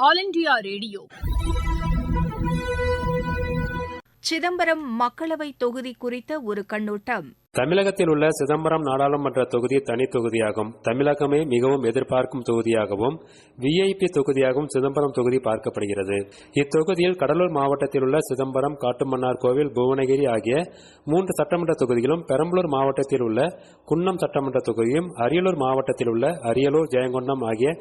All India radio. Chidambaram மக்களவை தொகுதி குறித்த ஒரு கண்ணோட்டம். தமிழகத்தில் உள்ள சிதம்பரம் நாடாளுமன்ற தொகுதி தனி தொகுதியாகும். தமிழகமே மிகவும் எதிர்பார்க்கும் தொகுதியாகவும் விஐபி தொகுதியாகவும் சிதம்பரம் தொகுதி பார்க்கப்படுகிறது. இத்தொகுதியில் கடலூர் மாவட்டத்தில் உள்ள சிதம்பரம் காட்டுமன்னார் கோவில் புவனகிரி ஆகிய மூன்று சட்டமன்ற தொகுதிகளும் பெரம்பலூர் மாவட்டத்தில் உள்ள குன்னம் சட்டமன்ற தொகுதியும் அரியலூர் மாவட்டத்தில் உள்ள அரியலூர் ஜெயங்கொண்டம் ஆகிய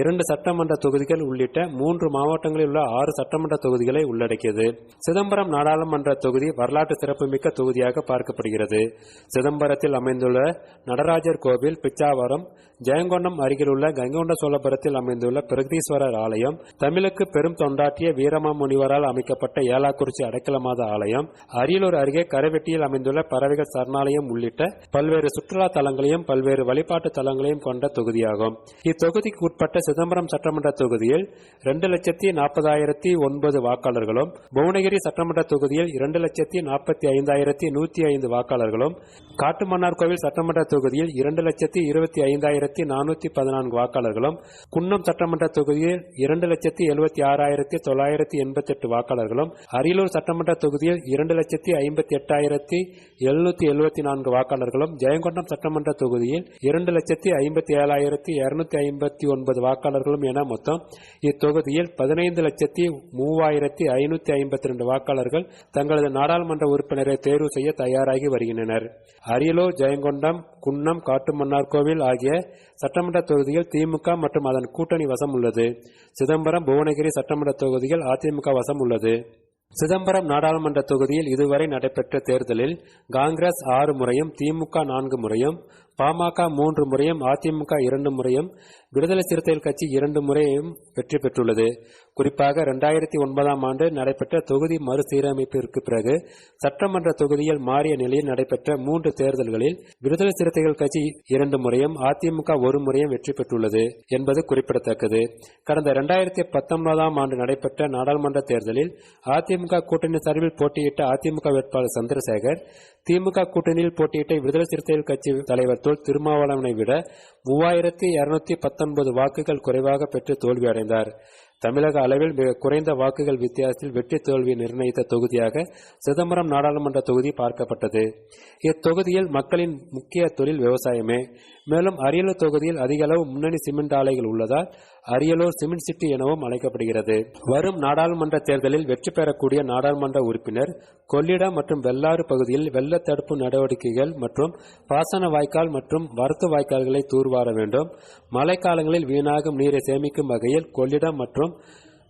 இரண்டு சட்டமன்ற தொகுதிகள் உள்ளிட்ட மூன்று மாவட்டங்களில் உள்ள ஆறு சட்டமன்ற தொகுதிகளை உள்ளடக்கியது. சிதம்பரம் நாடாளுமன்ற தொகுதி வரலாற்று சிறப்புமிக்க தொகுதியாக பார்க்கப்படுகிறது. சிதம்பரத்தில் அமைந்துள்ள நடராஜர் கோவில் பிச்சாவரம் ஜெயங்கொண்டம் அருகிலுள்ள கங்கொண்ட சோழபுரத்தில் அமைந்துள்ள பிரகதீஸ்வரர் ஆலயம் தமிழுக்கு பெரும் தொண்டாற்றிய வீரமா முனிவரால் அமைக்கப்பட்ட ஏலாக்குறிச்சி அடைக்கலமாத ஆலயம் அரியலூர் அருகே கரைவெட்டியில் அமைந்துள்ள பறவைகள் சரணாலயம் உள்ளிட்ட பல்வேறு சுற்றுலா தலங்களையும் பல்வேறு வழிபாட்டு தலங்களையும் கொண்ட தொகுதியாகும். இத்தொகுதிக்கு உட்பட்ட சிதம்பரம் சட்டமன்ற தொகுதியில் இரண்டு லட்சத்தி நாற்பதாயிரத்தி ஒன்பது வாக்காளர்களும் புவனகிரி சட்டமன்ற தொகுதியில் இரண்டு லட்சத்தி நாற்பத்தி ஐந்தாயிரத்தி நூத்தி ஐந்து வாக்காளர்களும் காட்டுமன்னார் கோவில் சட்டமன்ற தொகுதியில் இரண்டு லட்சத்தி இருபத்தி ஐந்தாயிரத்தி நானூத்தி பதினான்கு வாக்காளர்களும் குன்னம் சட்டமன்ற தொகுதியில் இரண்டு லட்சத்தி எழுபத்தி ஆறாயிரத்தி தொள்ளாயிரத்தி எண்பத்தி எட்டு வாக்காளர்களும் அரியலூர் சட்டமன்ற தொகுதியில் இரண்டு லட்சத்தி ஐம்பத்தி எட்டாயிரத்தி எழுநூத்தி எழுபத்தி நான்கு வாக்காளர்களும் ஜெயங்கொண்டம் சட்டமன்ற தொகுதியில் இரண்டு லட்சத்தி ஐம்பத்தி ஏழாயிரத்தி இருநூத்தி ஐம்பத்தி ஒன்பது வாக்காளர்களும் என மொத்தம் இத்தொகுதியில் பதினைந்து லட்சத்தி மூவாயிரத்தி ஐநூத்தி ஐம்பத்தி ரெண்டு வாக்காளர்கள் தங்களது நாடாளுமன்ற உறுப்பினரை தேர்வு செய்ய தயாராகி வருகின்றனர். அரியலூர் ஜெயங்கொண்டம் குன்னம் காட்டுமன்னார் கோவில் ஆகிய சட்டமன்ற தொகுதியில் திமுக மற்றும் அதன் கூட்டணி வசம் உள்ளது. சிதம்பரம் புவனகிரி சட்டமன்ற தொகுதியில் அதிமுக வசம் உள்ளது. சிதம்பரம் நாடாளுமன்ற தொகுதியில் இதுவரை நடைபெற்ற தேர்தலில் காங்கிரஸ் ஆறு முறையும் திமுக நான்கு முறையும் பாமக மூன்று முறையும் அதிமுக இரண்டு முறையும் விடுதலை சிறுத்தைகள் கட்சி இரண்டு முறையும் வெற்றி பெற்றுள்ளது. குறிப்பாக இரண்டாயிரத்தி ஒன்பதாம் ஆண்டு நடைபெற்ற தொகுதி மறுசீரமைப்பிற்கு பிறகு சட்டமன்ற தொகுதியில் மாறிய நிலையில் நடைபெற்ற மூன்று தேர்தல்களில் விடுதலை சிறுத்தைகள் கட்சி இரண்டு முறையும் அதிமுக ஒரு முறையும் வெற்றி பெற்றுள்ளது என்பது குறிப்பிடத்தக்கது. கடந்த இரண்டாயிரத்தி பத்தொன்பதாம் ஆண்டு நடைபெற்ற நாடாளுமன்ற தேர்தலில் அதிமுக கூட்டணி சார்பில் போட்டியிட்ட அதிமுக வேட்பாளர் சந்திரசேகர் திமுக கூட்டணியில் போட்டியிட்ட விடுதலை சிறுத்தைகள் கட்சி தலைவர் தொல் திருமாவளவனை விட மூவாயிரத்தி இருநூத்தி பத்தொன்பது வாக்குகள் குறைவாக பெற்று தோல்வியடைந்தார். தமிழக அளவில் மிக குறைந்த வாக்குகள் வித்தியாசத்தில் வெற்றி தோல்வி நிர்ணயித்த தொகுதியாக சிதம்பரம் நாடாளுமன்ற தொகுதி பார்க்கப்பட்டது. இத்தொகுதியில் மக்களின் முக்கிய தொழில் விவசாயமே. மேலும் அரியலூர் தொகுதியில் அதிக அளவு முன்னணி சிமெண்ட் ஆலைகள் உள்ளதால் அரியலூர் சிமெண்ட் சிட்டி எனவும் அழைக்கப்படுகிறது. வரும் நாடாளுமன்ற தேர்தலில் வெற்றி பெறக்கூடிய நாடாளுமன்ற உறுப்பினர் கொள்ளிடம் மற்றும் வெள்ளாறு பகுதியில் வெள்ள தடுப்பு நடவடிக்கைகள் மற்றும் பாசன வாய்க்கால் மற்றும் வரத்து வாய்க்கால்களை தூர்வார வேண்டும். மழைக்காலங்களில் வீணாகும் நீரை சேமிக்கும் வகையில் கொள்ளிடம் மற்றும்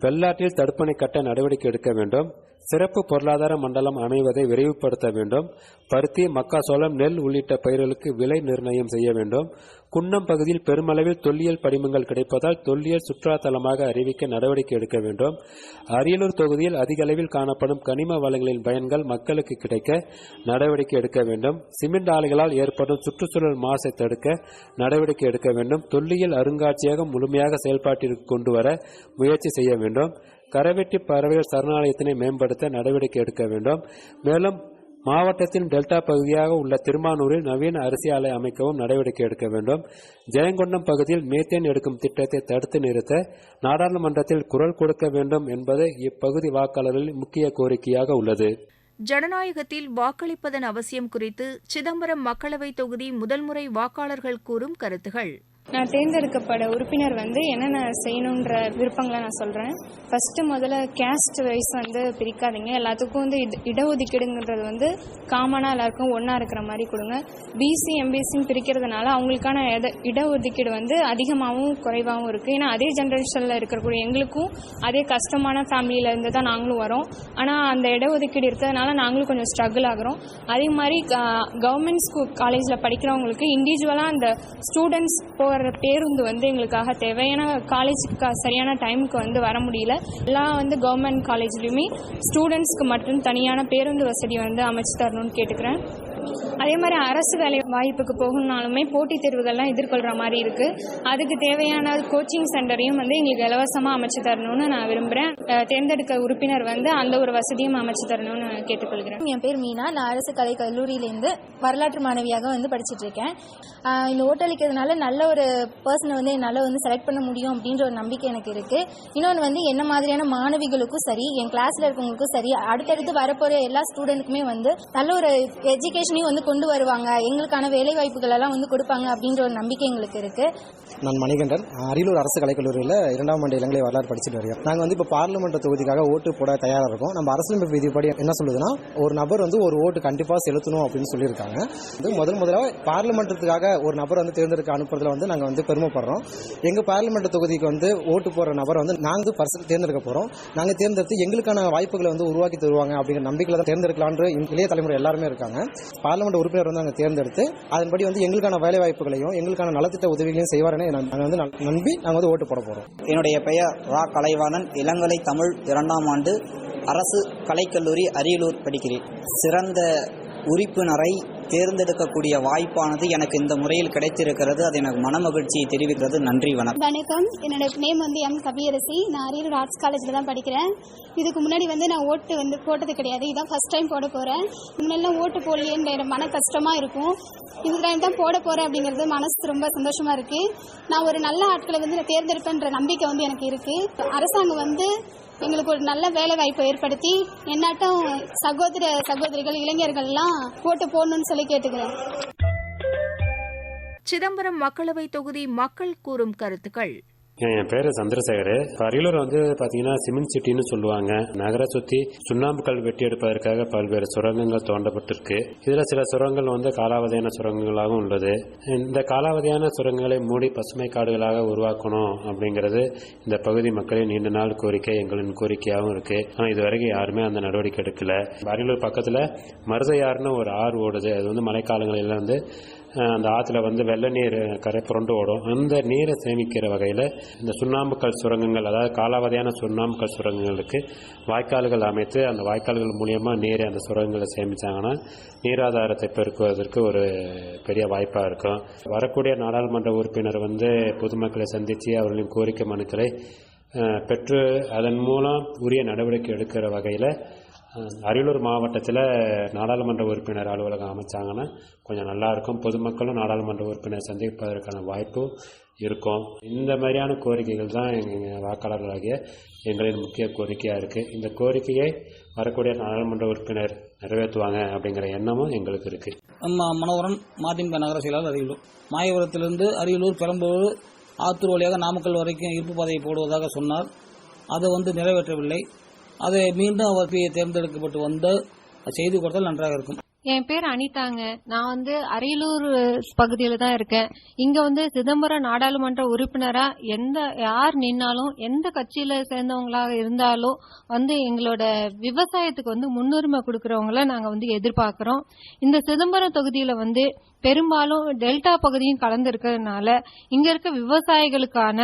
வெள்ளாற்றில் தடுப்பணை கட்ட நடவடிக்கை எடுக்க வேண்டும். சிறப்பு பொருளாதார மண்டலம் அமைவதை விரைவுபடுத்த வேண்டும். பருத்தி மக்காசோளம் நெல் உள்ளிட்ட பயிர்களுக்கு விலை நிர்ணயம் செய்ய வேண்டும். குன்னம் பகுதியில் பெருமளவில் தொல்லியல் படிமங்கள் கிடைப்பதால் தொல்லியல் சுற்றுலாத்தலமாக அறிவிக்க நடவடிக்கை எடுக்க வேண்டும். அரியலூர் தொகுதியில் அதிக அளவில் காணப்படும் கனிம வளங்களின் பயன்கள் மக்களுக்கு கிடைக்க நடவடிக்கை எடுக்க வேண்டும். சிமெண்ட் ஆலைகளால் ஏற்படும் சுற்றுச்சூழல் மாசை தடுக்க நடவடிக்கை எடுக்க வேண்டும். தொல்லியல் அருங்காட்சியகம் முழுமையாக செயல்பாட்டிற்கு கொண்டு வர முயற்சி செய்ய வேண்டும். கரவெட்டி பறவைகள் சரணாலயத்தினை மேம்படுத்த நடவடிக்கை எடுக்க வேண்டும். மேலும் மாவட்டத்தின் டெல்டா பகுதியாக உள்ள திருமானூரில் நவீன அரிசி ஆலை அமைக்கவும் நடவடிக்கை எடுக்க வேண்டும். ஜெயங்கொண்டம் பகுதியில் மீத்தேன் எடுக்கும் திட்டத்தை தடுத்து நிறுத்த நாடாளுமன்றத்தில் குரல் கொடுக்க வேண்டும் என்பது இப்பகுதி வாக்காளர்களின் முக்கிய கோரிக்கையாக உள்ளது. ஜனநாயகத்தில் வாக்களிப்பதன் அவசியம் குறித்து சிதம்பரம் மக்களவைத் தொகுதி முதல் முறை வாக்காளர்கள் கூறும் கருத்துகள். நான் தேர்ந்தெடுக்கப்பட உறுப்பினர் வந்து என்னென்ன செய்யணுன்ற விருப்பங்களை நான் சொல்கிறேன் ஃபஸ்ட்டு முதல்ல கேஸ்ட் வைஸ் வந்து பிரிக்காதீங்க. எல்லாத்துக்கும் வந்து இட இடஒதுக்கீடுங்கிறது வந்து காமனாக எல்லாருக்கும் ஒன்றா இருக்கிற மாதிரி கொடுங்க. பிசி எம்பிசின்னு பிரிக்கிறதுனால அவங்களுக்கான இட இடஒதுக்கீடு வந்து அதிகமாகவும் குறைவாகவும் இருக்குது ஏன்னா அதே ஜென்ரேஷனில் இருக்கக்கூடிய எங்களுக்கும் அதே கஷ்டமான ஃபேமிலியிலேருந்து தான் நாங்களும் வரோம். ஆனால் அந்த இடஒதுக்கீடு இருக்கிறதுனால நாங்களும் கொஞ்சம் ஸ்ட்ரகிள் ஆகிறோம். அதே மாதிரி கவர்மெண்ட் ஸ்கூல் காலேஜில் படிக்கிறவங்களுக்கு இண்டிவிஜுவலாக அந்த ஸ்டூடெண்ட்ஸ் போகிற வர்ற பேருந்து வந்து எங்களுக்காக தேவை. ஏன்னா காலேஜுக்கு சரியான டைமுக்கு வந்து வர முடியல. எல்லா வந்து கவர்மெண்ட் காலேஜ்லேயுமே ஸ்டூடெண்ட்ஸ்க்கு மட்டும் தனியான பேருந்து வசதி வந்து அமைச்சு தரணும்னு கேட்டுக்கிறேன். அதே மாதிரி அரசு வேலை வாய்ப்புக்கு போகணும்னாலுமே போட்டித் தேர்வுகள்லாம் எதிர்கொள்கிற மாதிரி இருக்குது அதுக்கு தேவையான கோச்சிங் சென்டரையும் வந்து எங்களுக்கு இலவசமாக அமைச்சு தரணும்னு நான் விரும்புகிறேன் தேர்ந்தெடுக்க உறுப்பினர் வந்து அந்த ஒரு வசதியும் அமைச்சு தரணும்னு கேட்டுக்கொள்கிறேன். என் பேர் மீனா. நான் அரசு கலை கல்லூரியிலேருந்து வரலாற்று மாணவியாக வந்து படிச்சுட்டு இருக்கேன் இந்த ஓட்டளிக்கிறதுனால நல்ல ஒரு பர்சனை வந்து என்னால் வந்து செலக்ட் பண்ண முடியும் அப்படின்ற ஒரு நம்பிக்கை எனக்கு இருக்கு. இன்னொன்று வந்து என்ன மாதிரியான மாணவிகளுக்கும் சரி என் கிளாஸ்ல இருக்கவங்களுக்கும் சரி அடுத்தடுத்து வரப்போற எல்லா ஸ்டூடெண்ட்டுக்குமே வந்து நல்ல ஒரு எஜுகேஷன் எஜுகேஷனையும் வந்து கொண்டு வருவாங்க. எங்களுக்கான வேலை வாய்ப்புகள் எல்லாம் வந்து கொடுப்பாங்க அப்படின்ற ஒரு நம்பிக்கை எங்களுக்கு இருக்கு. நான் மணிகண்டன் அரியலூர் அரசு கலைக்கல்லூரியில் இரண்டாம் ஆண்டு இளங்கலை வரலாறு படிச்சுட்டு வருகிறோம் நாங்கள் வந்து இப்போ பார்லிமெண்ட் தொகுதிக்காக ஓட்டு போட தயாராக இருக்கோம். நம்ம அரசியலமைப்பு விதிப்படி என்ன சொல்லுதுன்னா ஒரு நபர் வந்து ஒரு ஓட்டு கண்டிப்பாக செலுத்தணும் அப்படின்னு சொல்லியிருக்காங்க. வந்து முதல் முதலாக பார்லிமெண்ட்டுக்காக ஒரு நபர் வந்து தேர்ந்தெடுக்க அனுப்புறதுல வந்து நாங்கள் வந்து பெருமைப்படுறோம். எங்கள் பார்லிமெண்ட் தொகுதிக்கு வந்து ஓட்டு போடுற நபர் வந்து நாங்கள் பர்சன் தேர்ந்தெடுக்க போகிறோம் நாங்கள் தேர்ந்தெடுத்து எங்களுக்கான வாய்ப்புகளை வந்து உருவாக்கி தருவாங்க அப்படிங்கிற நம்பிக்கையில் தான் தேர்ந்தெடுக்கலான்ற இளைய தலைமுறை எல்லாருமே இருக்காங்க. பார்லிமெண்ட் உறுப்பினர் வந்து நாங்கள் தேர்ந்தெடுத்து அதன்படி வந்து எங்களுக்கான வேலை வாய்ப்புகளையும் எங்களுக்கான நலத்திட்ட உதவிகளையும் செய்வாருன்னு நாங்கள் வந்து நம்பி நாங்கள் வந்து ஓட்டு போட போகிறோம் என்னுடைய பெயர் ரா கலைவாணன். இளங்கலை தமிழ் இரண்டாம் ஆண்டு அரசு கலைக்கல்லூரி அரியலூர் படிக்கிறேன். சிறந்த உறுப்பினரை தேர்ந்தெடுக்கக்கூடிய வாய்ப்பானது எனக்கு இந்த முறையில் கிடைத்திருக்கிறது. அது எனக்கு மனமகிழ்ச்சியை தெரிவிக்கிறது. நன்றி வணக்கம். வணக்கம். என்னோட நேம் வந்து எம் கவியரசி. நான் அரியலூர் ஆர்ட்ஸ் காலேஜில் தான் படிக்கிறேன். இதுக்கு முன்னாடி வந்து நான் ஓட்டு வந்து போட்டது கிடையாது. இதான் ஃபர்ஸ்ட் டைம் போட போகிறேன் முன்னெல்லாம் ஓட்டு போடலையேன்ற மன கஷ்டமாக இருக்கும். இந்த டைம் தான் போட போகிறேன் அப்படிங்கிறது மனசு ரொம்ப சந்தோஷமாக இருக்குது நான் ஒரு நல்ல ஆட்களை வந்து நான் தேர்ந்தெடுப்பேன்ற நம்பிக்கை வந்து எனக்கு இருக்குது அரசாங்கம் வந்து எங்களுக்கு ஒரு நல்ல வேலை வாய்ப்பை ஏற்படுத்தி என்னாட்டம் சகோதர சகோதரிகள் இளைஞர்கள்லாம் ஓட்டு போடணும்னு சொல்லி கேட்டுக்கிறேன். சிதம்பரம் மக்களவைத் தொகுதி மக்கள் கூறும் கருத்துக்கள். என் பேரு சந்திரசேகர். அரியலூர் வந்து பாத்தீங்கன்னா சிமெண்ட் சிட்டின்னு சொல்லுவாங்க. நகரை சுத்தி சுண்ணாம்புக்கல் வெட்டி எடுப்பதற்காக பல்வேறு சுரங்கங்கள் தோண்டப்பட்டிருக்கு. இதுல சில சுரங்கங்கள் வந்து காலாவதியான சுரங்கங்களாகவும் உள்ளது. இந்த காலாவதியான சுரங்கங்களை மூடி பசுமை காடுகளாக உருவாக்கணும் அப்படிங்கிறது இந்த பகுதி மக்களின் நீண்ட நாள் கோரிக்கை எங்களின் கோரிக்கையாகவும் இருக்கு. ஆனா இதுவரைக்கும் யாருமே அந்த நடவடிக்கை எடுக்கல. அரியலூர் பக்கத்துல மருதையாறுன்னு ஒரு ஆறு ஓடுது. அது வந்து மழைக்காலங்களில் வந்து அந்த ஆற்றுல வந்து வெள்ள நீர் கரை புரண்டு ஓடும். அந்த நீரை சேமிக்கிற வகையில் இந்த சுண்ணாம்புக்கல் சுரங்கங்கள் அதாவது காலாவதியான சுண்ணாம்புக்கல் சுரங்கங்களுக்கு வாய்க்கால்கள் அமைத்து அந்த வாய்க்கால்கள் மூலியமாக நீரை அந்த சுரங்கங்களை சேமித்தாங்கன்னா நீராதாரத்தை பெருக்குவதற்கு ஒரு பெரிய வாய்ப்பாக இருக்கும். வரக்கூடிய நாடாளுமன்ற உறுப்பினர் வந்து பொதுமக்களை சந்தித்து அவர்களின் கோரிக்கை மனுக்களை பெற்று அதன் மூலம் உரிய நடவடிக்கை எடுக்கிற வகையில் அரியலூர் மாவட்டத்தில் நாடாளுமன்ற உறுப்பினர் அலுவலகம் அமைச்சாங்கன்னா கொஞ்சம் நல்லாயிருக்கும். பொதுமக்களும் நாடாளுமன்ற உறுப்பினர் சந்திப்பதற்கான வாய்ப்பு இருக்கும். இந்த மாதிரியான கோரிக்கைகள் தான் எங்கள் வாக்காளர்களாகிய எங்களின் முக்கிய கோரிக்கையாக இருக்குது இந்த கோரிக்கையை வரக்கூடிய நாடாளுமன்ற உறுப்பினர் நிறைவேற்றுவாங்க அப்படிங்கிற எண்ணமும் எங்களுக்கு இருக்குது நம்ம மனோகரன் மதிமுக நகர செயலாளர் அரியலூர் மாயபுரத்திலிருந்து அரியலூர் பெரம்பலூர் ஆத்தூர் வழியாக நாமக்கல் வரைக்கும் இருப்பு பாதையை போடுவதாக சொன்னார். அதை வந்து நிறைவேற்றவில்லை. அதை மீண்டும் அவர் தேர்ந்தெடுக்கப்பட்டு வந்து செய்து கொடுத்தால் நன்றாக இருக்கும். என் பேர் அனிதாங்க. நான் வந்து அரியலூர் பகுதியில தான் இருக்கேன். இங்க வந்து சிதம்பரம் நாடாளுமன்ற உறுப்பினரா எந்த யார் நின்னாலும் எந்த கட்சியில சேர்ந்தவங்களாக இருந்தாலும் வந்து எங்களோட விவசாயத்துக்கு வந்து முன்னுரிமை கொடுக்கறவங்கள நாங்க வந்து எதிர்பார்க்கிறோம். இந்த சிதம்பரம் தொகுதியில வந்து பெரும்பாலும் டெல்டா பகுதியும் கலந்து இருக்கிறதுனால இங்க இருக்க விவசாயிகளுக்கான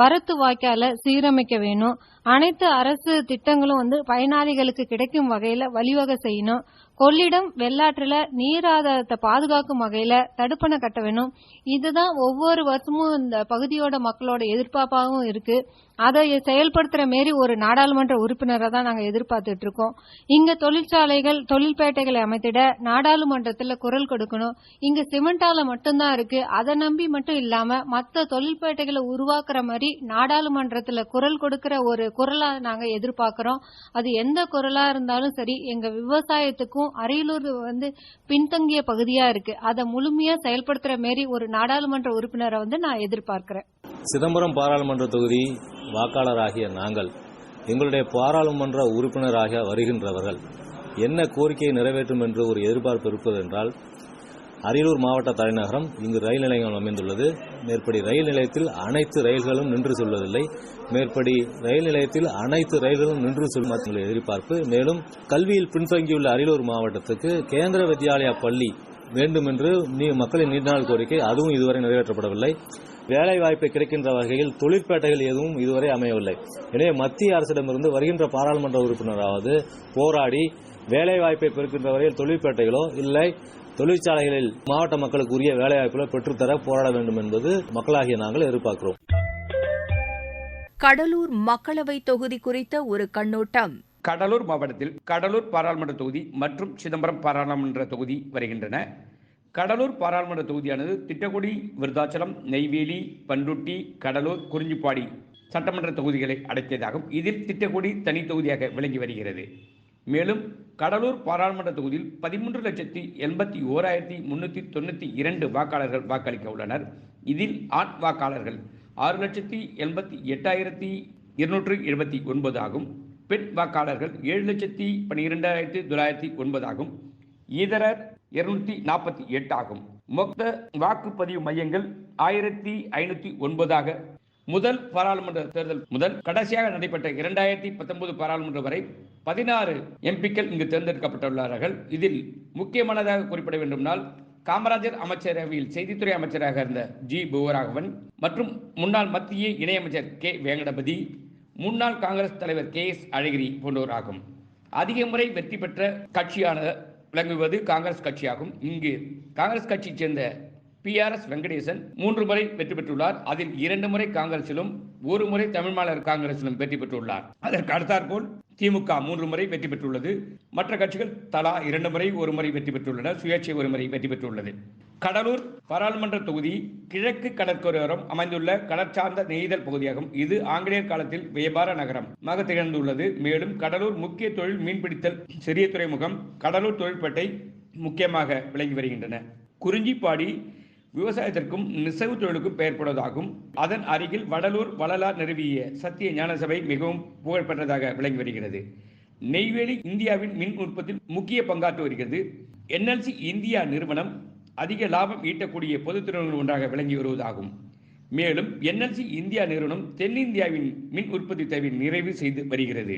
வரத்து வாய்க்கால சீரமைக்க வேணும். அனைத்து அரசு திட்டங்களும் வந்து பயனாளிகளுக்கு கிடைக்கும் வகையில வழிவகை செய்யணும். கொள்ளிடம் வெள்ளாற்றுல நீராதாரத்தை பாதுகாக்கும் வகையில தடுப்பணை கட்ட வேணும். இதுதான் ஒவ்வொரு வருஷமும் இந்த பகுதியோட மக்களோட எதிர்பார்ப்பாகவும் இருக்கு. அதை செயல்படுத்துற மாரி ஒரு நாடாளுமன்ற உறுப்பினரை தான் நாங்க எதிர்பார்த்துட்டு இருக்கோம். இங்க தொழிற்சாலைகள் தொழில்பேட்டைகளை அமைத்திட நாடாளுமன்றத்துல குரல் கொடுக்கணும். இங்க சிமெண்டால மட்டும்தான் இருக்கு. அதை நம்பி மட்டும் இல்லாம மத்த தொழில்பேட்டைகளை உருவாக்குற மாதிரி நாடாளுமன்றத்துல குரல் கொடுக்கிற ஒரு குரலா நாங்க எதிர்பார்க்கிறோம். அது எந்த குரலா இருந்தாலும் சரி எங்க விவசாயத்துக்கும் அரியலூர் வந்து பின்தங்கிய பகுதியா இருக்கு. அதை முழுமையா செயல்படுத்துற மாரி ஒரு நாடாளுமன்ற உறுப்பினரை வந்து நான் எதிர்பார்க்கிறேன். சிதம்பரம் பாராளுமன்ற தொகுதி வாக்காளராகிய நாங்கள் எங்களுடைய பாராளுமன்ற உறுப்பினராக வருகின்றவர்கள் என்ன கோரிக்கையை நிறைவேற்றும் என்று ஒரு எதிர்பார்ப்பு இருப்பது என்றால் அரியலூர் மாவட்ட தலைநகரம் இங்கு ரயில் நிலையம் அமைந்துள்ளது. மேற்படி ரயில் நிலையத்தில் அனைத்து ரயில்களும் நின்று செல்வதில்லை. மேற்படி ரயில் நிலையத்தில் அனைத்து ரயில்களும் நின்று செல்லும் எதிர்பார்ப்பு. மேலும் கல்வியில் பின்தங்கியுள்ள அரியலூர் மாவட்டத்துக்கு கேந்திர வித்யாலயா பள்ளி வேண்டும் என்று நீ- மக்களின் நீண்டநாள் கோரிக்கை அதுவும் இதுவரை நிறைவேற்றப்படவில்லை. வேலை வாய்ப்பை கிடைக்கின்ற வகையில் தொழிற்பேட்டைகள் எதுவும் இதுவரை அமையவில்லை. எனவே மத்திய அரசிடமிருந்து வருகின்ற பாராளுமன்ற உறுப்பினராவது போராடி வேலை வாய்ப்பை பெறுகின்ற வகையில் தொழிற்பேட்டைகளோ இல்லை தொழிற்சாலைகளில் மாவட்ட மக்களுக்கு உரிய வேலைவாய்ப்புகளை பெற்றுத்தர போராட வேண்டும் என்பது மக்களாகிய நாங்கள் எதிர்பார்க்கிறோம். கடலூர் மக்களவைத் தொகுதி குறித்த ஒரு கண்ணோட்டம். கடலூர் மாவட்டத்தில் கடலூர் பாராளுமன்ற தொகுதி மற்றும் சிதம்பரம் பாராளுமன்ற தொகுதி வருகின்றன. கடலூர் பாராளுமன்ற தொகுதியானது திட்டக்குடி விருதாச்சலம் நெய்வேலி பண்ருட்டி கடலூர் குறிஞ்சிப்பாடி சட்டமன்ற தொகுதிகளை அடக்கியதாகும். இதில் திட்டக்குடி தனி தொகுதியாக விளங்கி வருகிறது. மேலும் கடலூர் பாராளுமன்ற தொகுதியில் பதிமூன்று லட்சத்தி எண்பத்தி ஓராயிரத்தி முன்னூற்றி தொண்ணூற்றி இரண்டு வாக்காளர்கள் வாக்களிக்க உள்ளனர். இதில் ஆண் வாக்காளர்கள் ஆறு லட்சத்தி எண்பத்தி எட்டாயிரத்தி இருநூற்று எழுபத்தி ஒன்பது ஆகும். பெண் வாக்காளர்கள் ஏழு லட்சத்தி பன்னிரெண்டாயிரத்தி தொள்ளாயிரத்தி ஒன்பது ஆகும். இதரர் இருநூற்றி நாற்பத்தி எட்டு ஆகும். மொத்த வாக்குப்பதிவு மையங்கள் ஆயிரத்தி ஐநூற்றி ஒன்பதாக முதல் பாராளுமன்ற தேர்தல் முதல் கடைசியாக நடைபெற்ற இரண்டாயிரத்தி பத்தொன்பது பாராளுமன்ற வரை பதினாறு எம்பிக்கள் இங்கு தேர்ந்தெடுக்கப்பட்டுள்ளார்கள். இதில் முக்கியமானதாக குறிப்பிட வேண்டும்னால் காமராஜர் அமைச்சரவையில் செய்தித்துறை அமைச்சராக இருந்த ஜி புவராகவன் மற்றும் முன்னாள் மத்திய இணையமைச்சர் கே வேங்கடபதி முன்னாள் காங்கிரஸ் தலைவர் கே எஸ் அழகிரி போன்றோர் ஆகும். அதிக முறை வெற்றி பெற்ற கட்சியான விளங்குவது காங்கிரஸ் கட்சியாகும். இங்கு காங்கிரஸ் கட்சியைச் சேர்ந்த பிஆர்எஸ் வெங்கடேசன் மூன்று முறை வெற்றி பெற்றுள்ளார். அதில் இரண்டு முறை காங்கிரசிலும் ஒரு முறை தமிழ் மாநில காங்கிரசிலும் வெற்றி பெற்றுள்ளார். அதற்கு அடுத்தாற்போல் திமுக மூன்று முறை வெற்றி பெற்றுள்ளது. மற்ற கட்சிகள் தலா இரண்டு முறை ஒரு முறை வெற்றி பெற்றுள்ளன. சுயேட்சை ஒரு முறை வெற்றி பெற்றுள்ளது. கடலூர் பாராளுமன்ற தொகுதி கிழக்கு கடற்கரையோரம் அமைந்துள்ள கடற்சார்ந்த நெய்தல் பகுதியாகும். இது ஆங்கிலேயர் காலத்தில் வியாபார நகரம். திகழ்ந்துள்ளது மேலும் கடலூர் முக்கிய தொழில் மீன்பிடித்தல் சிறிய துறைமுகம் கடலூர் தொழிற்பேட்டை முக்கியமாக விளங்கி வருகின்றன. குறிஞ்சிப்பாடி விவசாயத்திற்கும் நெசவு தொழிலுக்கும் பெயர்படுவதாகும் அதன் அருகில் வடலூர் வளலார் நிறுவிய சத்திய ஞானசபை மிகவும் புகழ்பெற்றதாக விளங்கி வருகிறது. நெய்வேலி இந்தியாவின் மின் உற்பத்தியில் முக்கிய பங்காற்றி வருகிறது. என்எல்சி இந்தியா நிறுவனம் அதிக லாபம் ஈட்டக்கூடிய பொதுத்துறைகள் ஒன்றாக விளங்கி வருவதாகும். மேலும் என்எல்சி இந்தியா நிறுவனம் தென்னிந்தியாவின் மின் உற்பத்தி தேவை நிறைவு செய்து வருகிறது.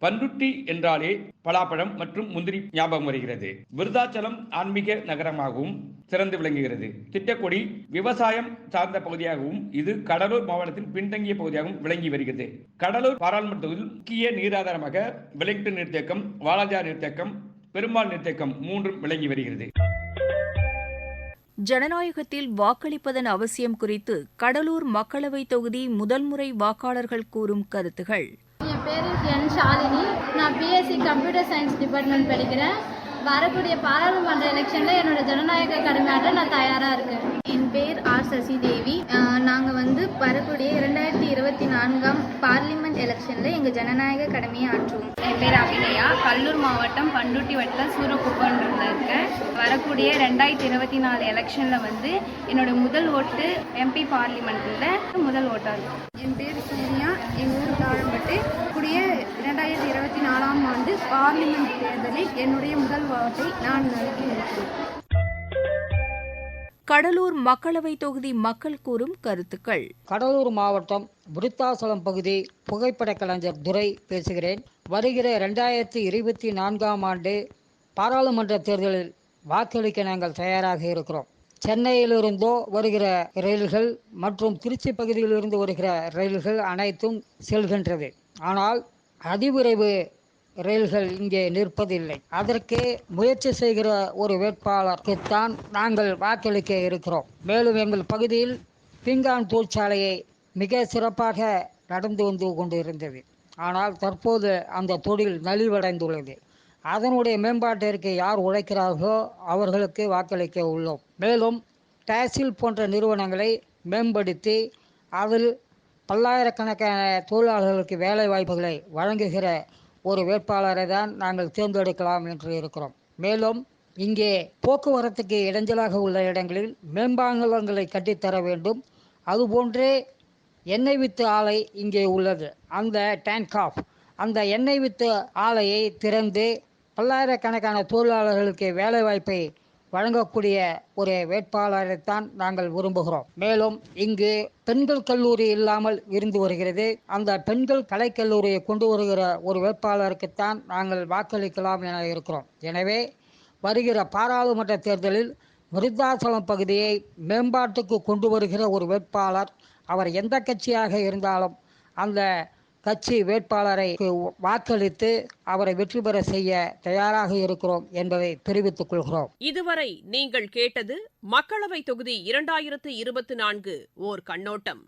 பண்ருட்டி என்றாலே பலாப்பழம் மற்றும் முந்திரி ஞாபகம் வருகிறது. விருதாச்சலம் ஆன்மீக நகரமாகவும் சிறந்து விளங்குகிறது. திட்டக்குடி விவசாயம் சார்ந்த பகுதியாகவும் இது கடலூர் மாவட்டத்தின் பின்தங்கிய பகுதியாகவும் விளங்கி வருகிறது. கடலூர் பாராளுமன்ற தொகுதியில் முக்கிய நீராதாரமாக வெலிங்டன் நீர்த்தேக்கம் வாலாஜா நீர்த்தேக்கம் பெருமாள் நீர்த்தேக்கம் மூன்றும் விளங்கி வருகிறது. ஜனநாயகத்தில் வாக்களிப்பதன் அவசியம் குறித்து கடலூர் மக்களவைத் தொகுதி முதல் முறை வாக்காளர்கள் கூறும் கருத்துகள். என் பேர் என் ஷாலினி. நான் பிஎஸ்சி கம்ப்யூட்டர் சயின்ஸ் டிபார்ட்மெண்ட் படிக்கிறேன். வரக்கூடிய பாராளுமன்ற எலெக்ஷனில் என்னோட ஜனநாயக கடமையாட்ட நான் தயாராக இருக்கேன். என் பேர் ஆர் சசி தேவி நாங்கள் வந்து வரக்கூடிய இரண்டாயிரத்தி இருபத்தி நான்காம் பார்லிமெண்ட் எலெக்ஷனில் எங்கள் ஜனநாயக கடமையை ஆற்றுவோம். என் பேர் அபிநயா. கல்லூர் மாவட்டம் பண்ருட்டி வட்டம் சூரக்குப்பன்றதுல இருக்கேன். வரக்கூடிய ரெண்டாயிரத்தி இருபத்தி நாலு எலெக்ஷனில் வந்து என்னோட முதல் ஓட்டு எம்பி பார்லிமெண்ட்டில் முதல் ஓட்டாக இருக்கும் என் பேர் சூர்யா. எங்கள் தாழம்பட்டு கூடிய இரண்டாயிரத்தி இருபத்தி நாலாம் ஆண்டு பார்லிமெண்ட் தேர்தலில் என்னுடைய முதல் ஓட்டை நான் நல்கி இருக்கிறேன் கடலூர் மக்களவைத் தொகுதி மக்கள் கூறும் கருத்துக்கள். கடலூர் மாவட்டம் விருத்தாசலம் பகுதி புகைப்பட கலைஞர் துரை பேசுகிறேன். வருகிற ரெண்டாயிரத்தி இருபத்தி நான்காம் ஆண்டு பாராளுமன்ற தேர்தலில் வாக்களிக்க நாங்கள் தயாராக இருக்கிறோம். சென்னையிலிருந்தோ வருகிற ரயில்கள் மற்றும் திருச்சி பகுதியிலிருந்து வருகிற ரயில்கள் அனைத்தும் செல்கின்றது. ஆனால் அதிவிரைவு ரயில்கள் இங்கே நிற்பதில்லை. அதற்கு முயற்சி செய்கிற ஒரு வேட்பாளருக்குத்தான் நாங்கள் வாக்களிக்க இருக்கிறோம். மேலும் எங்கள் பகுதியில் பீங்கான் தொழிற்சாலையை மிக சிறப்பாக நடந்து வந்து கொண்டிருந்தது. ஆனால் தற்போது அந்த தொழில் நலிவடைந்துள்ளது. அதனுடைய மேம்பாட்டிற்கு யார் உழைக்கிறார்களோ அவர்களுக்கு வாக்களிக்க உள்ளோம். மேலும் டாசில் போன்ற நிறுவனங்களை மேம்படுத்தி அதில் பல்லாயிரக்கணக்கான தொழிலாளர்களுக்கு வேலை வாய்ப்புகளை வழங்குகிற ஒரு வேட்பாளரை தான் நாங்கள் தேர்ந்தெடுக்கலாம் என்று இருக்கிறோம். மேலும் இங்கே போக்குவரத்துக்கு இடைஞ்சலாக உள்ள இடங்களில் மேம்பாங்கலங்களை கட்டித்தர வேண்டும். அதுபோன்றே எண்ணெய் வித்து ஆலை இங்கே உள்ளது. அந்த டேங்க் ஆஃப் அந்த எண்ணெய் வித்து ஆலையை திறந்து பல்லாயிரக்கணக்கான தொழிலாளர்களுக்கு வேலைவாய்ப்பை வழங்கக்கூடிய ஒரு வேட்பாளரைத்தான் நாங்கள் விரும்புகிறோம். மேலும் இங்கு பெண்கள் கல்லூரி இல்லாமல் இருந்து வருகிறது. அந்த பெண்கள் கலைக்கல்லூரியை கொண்டு வருகிற ஒரு வேட்பாளருக்குத்தான் நாங்கள் வாக்களிக்கலாம் என இருக்கிறோம். எனவே வருகிற பாராளுமன்ற தேர்தலில் விருத்தாசலம் பகுதியை மேம்பாட்டுக்கு கொண்டு வருகிற ஒரு வேட்பாளர் அவர் எந்த கட்சியாக இருந்தாலும் அந்த கட்சி வேட்பாளரை வாக்களித்து அவரை வெற்றி பெற செய்ய தயாராக இருக்கிறோம் என்பதை தெரிவித்துக் கொள்கிறோம். இதுவரை நீங்கள் கேட்டது மக்களவை தொகுதி இரண்டாயிரத்து இருபத்தி நான்கு ஓர் கண்ணோட்டம்.